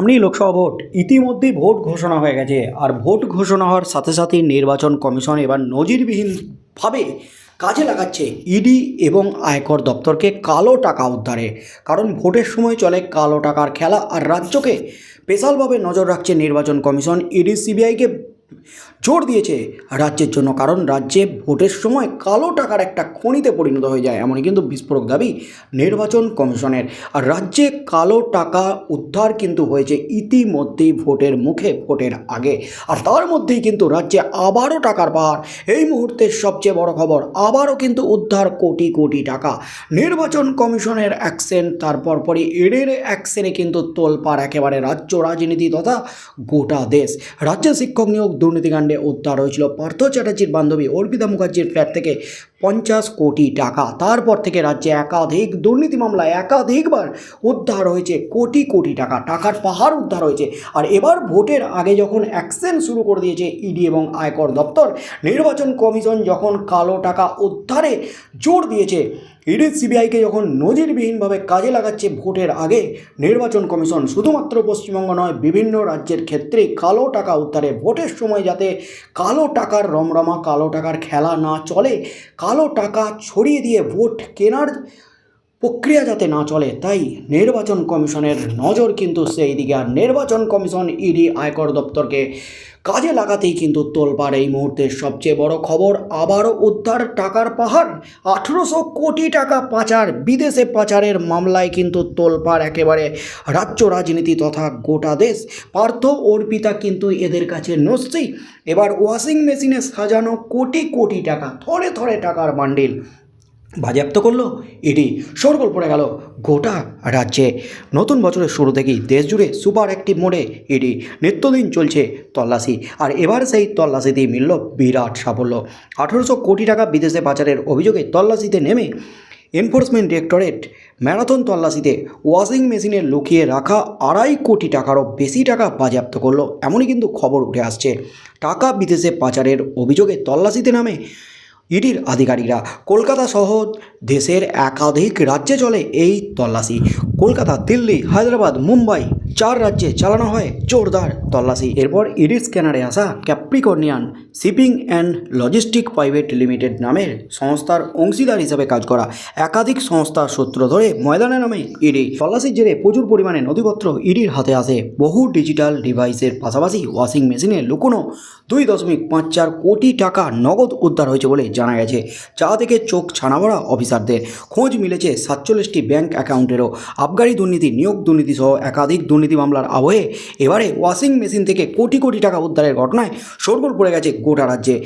সামনেই লোকসভা ভোট। ইতিমধ্যেই ভোট ঘোষণা হয়ে গেছে। আর ভোট ঘোষণা হওয়ার সাথে সাথে নির্বাচন কমিশন এবার নজিরবিহীনভাবে কাজে লাগাচ্ছে ইডি এবং আয়কর দপ্তরকে কালো টাকা উদ্ধারে। কারণ ভোটের সময় চলে কালো টাকার খেলা। আর রাজ্যকে স্পেশালভাবে নজর রাখছে নির্বাচন কমিশন। ইডি, সিবিআইকে জোর দিয়েছে। রাজ্যের জন্য, কারণ রাজ্যে ভোটের সময় কালো টাকার একটা খনিতে পরিণত হয়ে যায়, এমনই কিন্তু বিস্ফোরক দাবি নির্বাচন কমিশনের। আর রাজ্যে কালো টাকা উদ্ধার কিন্তু হয়েছে ইতিমধ্যেই ভোটের মুখে, ভোটের আগে। আর তার মধ্যেই কিন্তু রাজ্যে আবারও টাকার পাহাড়। এই মুহূর্তের সবচেয়ে বড় খবর, আবারও কিন্তু উদ্ধার কোটি কোটি টাকা। নির্বাচন কমিশনের অ্যাকশন তারপর পরই এডের অ্যাকশনে কিন্তু তোলপাড় একেবারে রাজ্য রাজনীতি তথা গোটা দেশ। রাজ্যে শিক্ষক নিয়োগ, দুর্নীতিকাণ্ডে উদ্ধার হয়েছিল পার্থ চ্যাটার্জির বান্ধবী অর্পিতা মুখার্জির ফ্ল্যাট থেকে পঞ্চাশ কোটি টাকা। তারপর থেকে রাজ্যে একাধিক দুর্নীতি মামলায় একাধিকবার উদ্ধার হয়েছে কোটি কোটি টাকা। টাকার পাহাড় উদ্ধার হয়েছে। আর এবার ভোটের আগে যখন অ্যাকশন শুরু করে দিয়েছে ইডি এবং আয়কর দপ্তর, নির্বাচন কমিশন যখন কালো টাকা উদ্ধারে জোর দিয়েছে ইডি সিবিআইকে যখন নজিরবিহীনভাবে কাজে লাগাচ্ছে ভোটের আগে, নির্বাচন কমিশন শুধুমাত্র পশ্চিমবঙ্গ নয়, বিভিন্ন রাজ্যের ক্ষেত্রে কালো টাকা উদ্ধারে ভোটের সময় যাতে কালো টাকার রমরমা, কালো টাকার খেলা না চলে, কালো টাকা ছড়িয়ে দিয়ে ভোট কেনার প্রক্রিয়া যাতে না চলে, তাই নির্বাচন কমিশনের নজর কিন্তু সেই দিকে। আর নির্বাচন কমিশন ইডি আয়কর দপ্তরকে কাজে লাগাতেই কিন্তু তোলপাড় এই মুহূর্তের সবচেয়ে বড় খবর, আবারও উদ্ধার টাকার পাহাড়। আঠেরোশো কোটি টাকা পাচার, বিদেশে পাচারের মামলায় কিন্তু তোলপাড় একেবারে রাজ্য রাজনীতি তথা গোটা দেশ। পার্থ অর্পিতা কিন্তু এদের কাছে নস্যি। এবার ওয়াশিং মেশিনে সাজানো কোটি কোটি টাকা, থরে থরে টাকার বান্ডিল। বাজেয়াপ্ত করল? এটি সরগোল পড়ে গেল। গোটা রাজ্যে নতুন বছরের শুরু থেকেই দেশ জুড়ে সুপার অ্যাক্টিভ মোডে এটি নিত্যদিন চলছে তল্লাশি। আর এবার সেই তল্লাশিতেই মিলল বিরাট সাফল্য। আঠেরোশো কোটি টাকা বিদেশে পাচারের অভিযোগে তল্লাশিতে নেমে এনফোর্সমেন্ট ডিরেক্টরেট ম্যারাথন তল্লাশিতে ওয়াশিং মেশিনে লুকিয়ে রাখা আড়াই কোটি টাকারও বেশি টাকা বাজেয়াপ্ত করল। এমনই কিন্তু খবর উঠে আসছে। টাকা বিদেশে পাচারের অভিযোগে তল্লাশিতে নামে ইডির আধিকারিকরা। কলকাতা সহ দেশের একাধিক রাজ্যে চলে এই তল্লাশি। কলকাতা দিল্লি হায়দ্রাবাদ মুম্বাই চার রাজ্যে চালানো হয় জোরদার তল্লাশি। এরপর ইডির স্ক্যানারে আসা capricornian shipping and logistic private limited নামের সংস্থার অংশীদার হিসেবে কাজ করা একাধিক সংস্থার সূত্র ধরে ময়দানে নামে ইডি। তল্লাশির জেরে প্রচুর পরিমাণে নথিপত্র ইডির হাতে আসে। বহু ডিজিটাল ডিভাইসের পাশাপাশি ওয়াশিং মেশিনে লুকোনো দুই দশমিক পাঁচ চার কোটি টাকা নগদ উদ্ধার হয়েছে বলে জানা গেছে। যা থেকে চোখ ছানাভরা অফিসারদের। খোঁজ মিলেছে সাতচল্লিশটি ব্যাংক অ্যাকাউন্টেরও। আবগারি দুর্নীতি, নিয়োগ দুর্নীতি সহ একাধিক দুর্নীতি মামলার আবহে এবারে ওয়াশিং মেশিন থেকে কোটি কোটি টাকা উদ্ধারের ঘটনায় শোরগোল পড়ে গেছে গোটা রাজ্যে।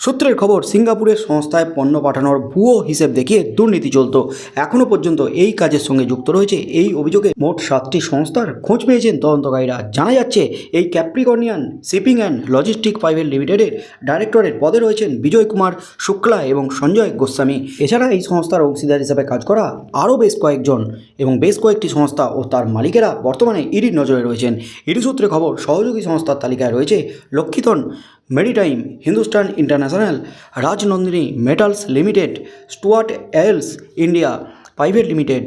সূত্রের খবর সিঙ্গাপুরের সংস্থায় পণ্য পাঠানোর ভুয়ো হিসেব দেখিয়ে দুর্নীতি চলত। এখনও পর্যন্ত এই কাজের সঙ্গে যুক্ত রয়েছে। এই অভিযোগে মোট সাতটি সংস্থার খোঁজ পেয়েছেন তদন্তকারীরা। জানা যাচ্ছে, এই capricornian shipping and logistic private লিমিটেডের ডাইরেক্টরের পদে রয়েছেন বিজয় কুমার শুক্লা এবং সঞ্জয় গোস্বামী। এছাড়া এই সংস্থার অংশীদার হিসেবে কাজ করা আরও বেশ কয়েকজন এবং বেশ কয়েকটি সংস্থা ও তার মালিকেরা বর্তমানে ইডির নজরে রয়েছেন। ইডি সূত্রে খবর, সহযোগী সংস্থার তালিকায় রয়েছে Lakshitan maritime Hindustan international Rajnandini metals limited Stuart Ells India private limited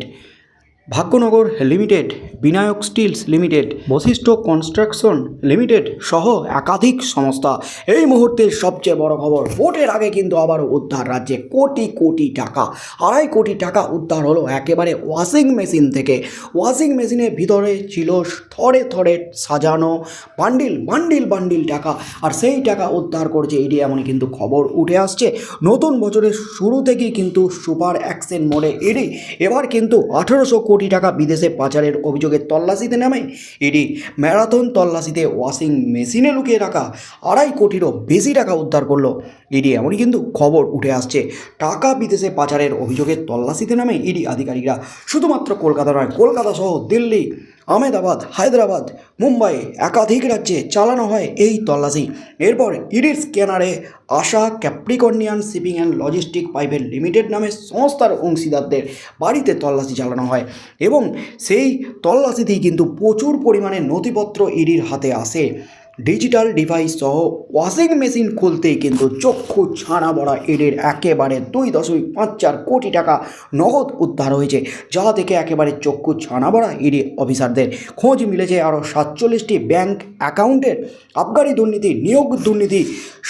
Bhagyanagar limited, Vinayak steels limited, Vashishtha construction limited সহ একাধিক সংস্থা। এই মুহূর্তের সবচেয়ে বড় খবর, ভোটের আগে কিন্তু আবারও উদ্ধার রাজ্যে কোটি কোটি টাকা। আড়াই কোটি টাকা উদ্ধার হলো একেবারে ওয়াশিং মেশিন থেকে। ওয়াশিং মেশিনের ভিতরে ছিল থরে থরে সাজানো বান্ডিল বান্ডিল বান্ডিল টাকা। আর সেই টাকা উদ্ধার করছে এটি এমনই কিন্তু খবর উঠে আসছে। নতুন বছরের শুরু থেকেই কিন্তু সুপার অ্যাকশন মোডে এডি এবার কিন্তু আঠেরোশো কোটি টাকা বিদেশে পাচারের অভিযোগে তল্লাশিতে নামে এটি ম্যারাথন তল্লাশিতে ওয়াশিং মেশিনে লুকিয়ে রাখা আড়াই কোটিরও বেশি টাকা উদ্ধার করল। ইডি এমনই কিন্তু খবর উঠে আসছে। টাকা বিদেশে পাচারের অভিযোগে তল্লাশিতে নামে ইডি আধিকারিকরা। শুধুমাত্র কলকাতা নয়, কলকাতা সহ দিল্লি, আহমেদাবাদ, হায়দ্রাবাদ, মুম্বাই একাধিক রাজ্যে চালানো হয় এই তল্লাশি। এরপর ইডির স্ক্যানারে আশা capricornian shipping and logistic private limited নামে সংস্থার অংশীদারদের বাড়িতে তল্লাশি চালানো হয় এবং সেই তল্লাশিতেই কিন্তু প্রচুর পরিমাণে নথিপত্র ইডির হাতে আসে। ডিজিটাল ডিভাইস সহ ওয়াশিং মেশিন খুলতেই কিন্তু চক্ষু ছানা বড়া এদের একেবারে দুই দশমিক পাঁচ চার কোটি টাকা নগদ উদ্ধার হয়েছে, যা থেকে একেবারে চক্ষু ছানা বড়া ইডি অফিসারদের। খোঁজ মিলেছে আরও সাতচল্লিশটি ব্যাংক অ্যাকাউন্টের। আবগারি দুর্নীতি, নিয়োগ দুর্নীতি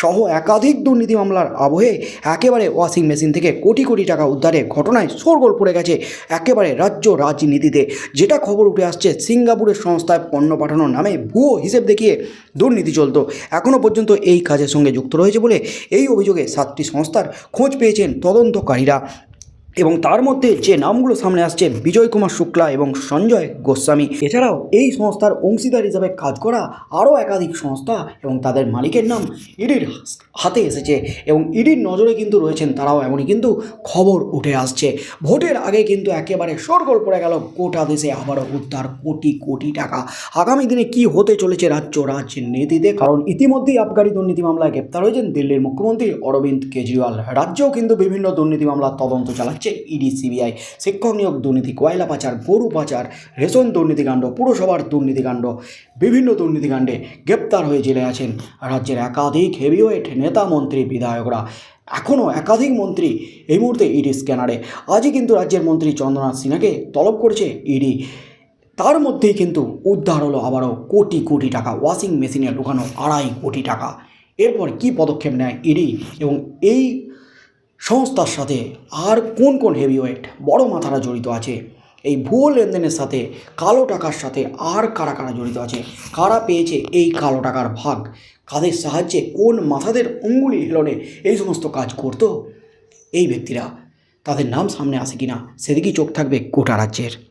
সহ একাধিক দুর্নীতি মামলার আবহে একেবারে ওয়াশিং মেশিন থেকে কোটি কোটি টাকা উদ্ধারের ঘটনায় শোরগোল পড়ে গেছে একেবারে রাজ্য রাজনীতিতে। যেটা খবর উঠে আসছে, সিঙ্গাপুরের সংস্থায় পণ্য পাঠানোর নামে ভুয়ো হিসেব দেখিয়ে দুর্নীতি চলত। এখনও পর্যন্ত এই কাজের সঙ্গে যুক্ত রয়েছে বলে এই অভিযোগে সাতটি সংস্থার খোঁজ পেয়েছেন তদন্তকারীরা। এবং তার মধ্যে যে নামগুলো সামনে আসছে, বিজয় কুমার শুক্লা এবং সঞ্জয় গোস্বামী। এছাড়াও এই সংস্থার অংশীদার হিসাবে কাজ করা আরও একাধিক সংস্থা এবং তাদের মালিকের নাম ইডির হাতে এসেছে এবং ইডির নজরে কিন্তু রয়েছেন তারাও, এমনই কিন্তু খবর উঠে আসছে। ভোটের আগে কিন্তু একেবারে সরগোল পড়ে গেল গোটা দেশে, আবারও উদ্ধার কোটি কোটি টাকা। আগামী দিনে কি হতে চলেছে রাজ্য রাজনীতিতে? কারণ ইতিমধ্যেই আবগারি দুর্নীতি মামলায় গ্রেপ্তার হয়েছেন দিল্লির মুখ্যমন্ত্রী অরবিন্দ কেজরিওয়াল। রাজ্যেও কিন্তু বিভিন্ন দুর্নীতি মামলার তদন্ত চালাচ্ছে। ইডি সিবিআই শিক্ষক নিয়োগ দুর্নীতি, কয়লা পাচার গরু পাচার, রেশন দুর্নীতিকাণ্ড পুরসভার দুর্নীতিকাণ্ড বিভিন্ন দুর্নীতিকাণ্ডে গ্রেপ্তার হয়ে জেলে আছেন রাজ্যের একাধিক হেভিওয়েট নেতা মন্ত্রী, বিধায়করা। এখনও একাধিক মন্ত্রী এই মুহূর্তে ইডি স্ক্যানারে আজই কিন্তু রাজ্যের মন্ত্রী চন্দ্রনাথ সিনহাকে তলব করেছে ইডি তার মধ্যেই কিন্তু উদ্ধার হলো আবারও কোটি কোটি টাকা, ওয়াশিং মেশিনে ঢোকানো আড়াই কোটি টাকা। এরপর কি পদক্ষেপ নেয় ইডি এবং এই সংস্থার সাথে আর কোন কোন হেভিওয়েট বড় মাথারা জড়িত আছে? এই ভুয়ো লেনদেনের সাথে কালো টাকার সাথে আর কারা কারা জড়িত আছে? কারা পেয়েছে এই কালো টাকার ভাগ? কাদের সাহায্যে কোন মাথাদের অঙ্গুলি হেলনে এই সমস্ত কাজ করত? এই ব্যক্তিরা, তাদের নাম সামনে আসে কি না সেদিকেই চোখ থাকবে গোটা রাজ্যের।